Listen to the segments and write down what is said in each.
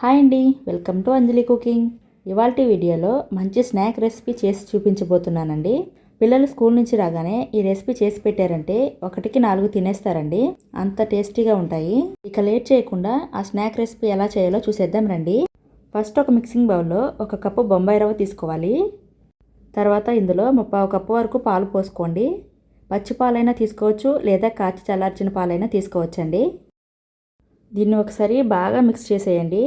Hi అండి welcome to Anjali cooking. ఇవాళ వీడియోలో మంచి స్నాక్ రెసిపీ చేసి చూపించబోతున్నానండి. పిల్లలు స్కూల్ నుంచి రాగానే ఈ రెసిపీ చేసి పెట్టారంటే ఒకటికి నాలుగు తినేస్తారండి. అంత టేస్టీగా ఉంటాయి. ఇక లేట్ చేయకుండా ఆ స్నాక్ రెసిపీ ఎలా చేయాలో చూసేద్దాం రండి. ఫస్ట్ ఒక మిక్సింగ్ బౌల్లో ఒక కప్పు బొంబాయి రవ్వ తీసుకోవాలి. తర్వాత ఇందులో ముప్పావు కప్పు వరకు పాలు పోసుకోండి. పచ్చి పాలైనా తీసుకోవచ్చు లేదా కాచి చల్లార్చిన పాలైనా తీసుకోవచ్చండి. దీన్ని ఒకసారి బాగా మిక్స్ చేసేయండి.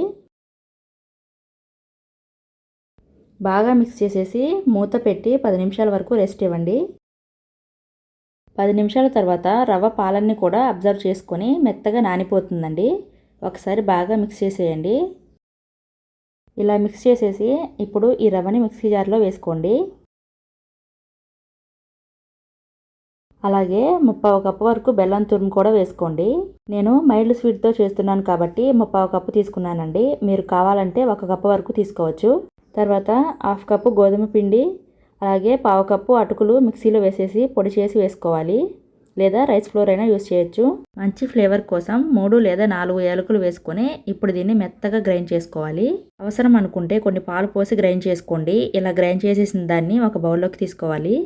బాగా మిక్స్ చేసేసి మూత పెట్టి పది నిమిషాల వరకు రెస్ట్ ఇవ్వండి. పది నిమిషాల తర్వాత రవ్వ పాలన్నీ కూడా అబ్జర్వ్ చేసుకొని మెత్తగా నానిపోతుందండి. ఒకసారి బాగా మిక్స్ చేసేయండి. ఇలా మిక్స్ చేసేసి ఇప్పుడు ఈ రవ్వని మిక్సీ జార్లో వేసుకోండి. అలాగే ముప్పావు కప్పు వరకు బెల్లం తురుము కూడా వేసుకోండి. నేను మైల్డ్ స్వీట్తో చేస్తున్నాను కాబట్టి ముప్పావు కప్పు తీసుకున్నానండి. మీరు కావాలంటే ఒక కప్పు వరకు తీసుకోవచ్చు. తర్వాత హాఫ్ కప్పు గోధుమ పిండి అలాగే పావు కప్పు అటుకులు మిక్సీలో వేసేసి పొడి చేసి వేసుకోవాలి. లేదా రైస్ ఫ్లోర్ అయినా యూస్ చేయొచ్చు. మంచి ఫ్లేవర్ కోసం మూడు లేదా నాలుగు ఏలకులు వేసుకొని ఇప్పుడు దీన్ని మెత్తగా గ్రైండ్ చేసుకోవాలి. అవసరం అనుకుంటే కొన్ని పాలు పోసి గ్రైండ్ చేసుకోండి. ఇలా గ్రైండ్ చేసేసిన దాన్ని ఒక బౌల్లోకి తీసుకోవాలి.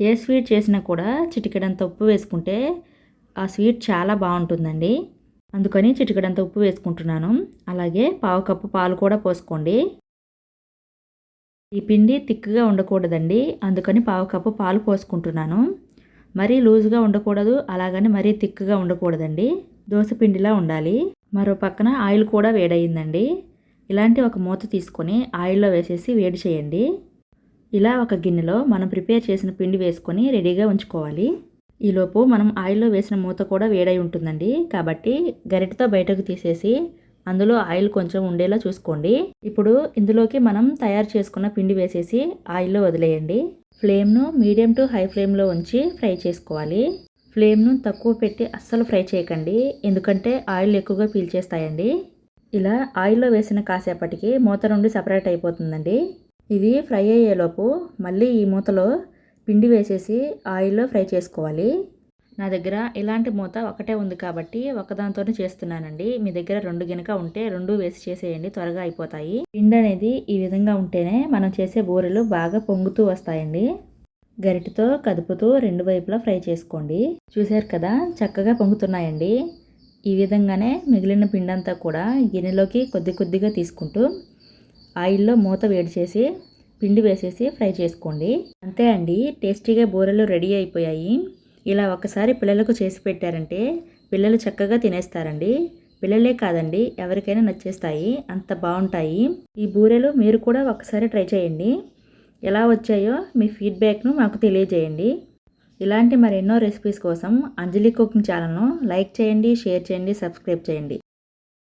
ఏ స్వీట్ చేసినా కూడా చిటికెడంత ఉప్పు వేసుకుంటే ఆ స్వీట్ చాలా బాగుంటుందండి. అందుకని చిటికెడంత ఉప్పు వేసుకుంటున్నాను. అలాగే పావు కప్పు పాలు కూడా పోసుకోండి. ఈ పిండి తిక్కుగా ఉండకూడదండి. అందుకని పావు కప్పు పాలు పోసుకుంటున్నాను. మరీ లూజ్గా ఉండకూడదు. అలాగని మరీ తిక్కుగా ఉండకూడదండి. దోశ పిండిలా ఉండాలి. మరో పక్కన ఆయిల్ కూడా వేడయిందండి. ఇలాంటి ఒక మూత తీసుకొని ఆయిల్లో వేసేసి వేడి చేయండి. ఇలా ఒక గిన్నెలో మనం ప్రిపేర్ చేసిన పిండి వేసుకొని రెడీగా ఉంచుకోవాలి. ఈలోపు మనం ఆయిల్లో వేసిన మూత కూడా వేడై ఉంటుందండి. కాబట్టి గరిటతో బయటకు తీసేసి అందులో ఆయిల్ కొంచెం ఉండేలా చూసుకోండి. ఇప్పుడు ఇందులోకి మనం తయారు చేసుకున్న పిండి వేసేసి ఆయిల్లో వదిలేయండి. ఫ్లేమ్ను మీడియం టు హై ఫ్లేమ్లో ఉంచి ఫ్రై చేసుకోవాలి. ఫ్లేమ్ను తక్కువ పెట్టి అస్సలు ఫ్రై చేయకండి. ఎందుకంటే ఆయిల్ ఎక్కువగా పీల్చేస్తాయండి. ఇలా ఆయిల్లో వేసిన కాసేపటికి మూత నుండి సపరేట్ అయిపోతుందండి. ఇవి ఫ్రై అయ్యేలోపు మళ్ళీ ఈ మూతలో పిండి వేసేసి ఆయిల్లో ఫ్రై చేసుకోవాలి. నా దగ్గర ఇలాంటి మూత ఒకటే ఉంది కాబట్టి ఒకదాంతోనే చేస్తున్నానండి. మీ దగ్గర రెండు గినక ఉంటే రెండు వేసి చేసేయండి త్వరగా అయిపోతాయి. పిండి అనేది ఈ విధంగా ఉంటేనే మనం చేసే బూరెలు బాగా పొంగుతూ వస్తాయండి. గరిటితో కదుపుతూ రెండు వైపులా ఫ్రై చేసుకోండి. చూశారు కదా చక్కగా పొంగుతున్నాయండి. ఈ విధంగానే మిగిలిన పిండంతా కూడా గిన్నెలోకి కొద్ది కొద్దిగా తీసుకుంటూ ఆయిల్లో మూత వేడి చేసి పిండి వేసేసి ఫ్రై చేసుకోండి. అంతే అండి టేస్టీగా బూరెలు రెడీ అయిపోయాయి. ఇలా ఒకసారి పిల్లలకు చేసి పెట్టారంటే పిల్లలు చక్కగా తినేస్తారండి. పిల్లలే కాదండి ఎవరికైనా నచ్చేస్తాయి. అంత బాగుంటాయి. ఈ బూరెలు మీరు కూడా ఒకసారి ట్రై చేయండి. ఎలా వచ్చాయో మీ ఫీడ్బ్యాక్ను మాకు తెలియజేయండి. ఇలాంటి మరెన్నో రెసిపీస్ కోసం అంజలి కుకింగ్ ఛానల్ను లైక్ చేయండి షేర్ చేయండి సబ్స్క్రైబ్ చేయండి.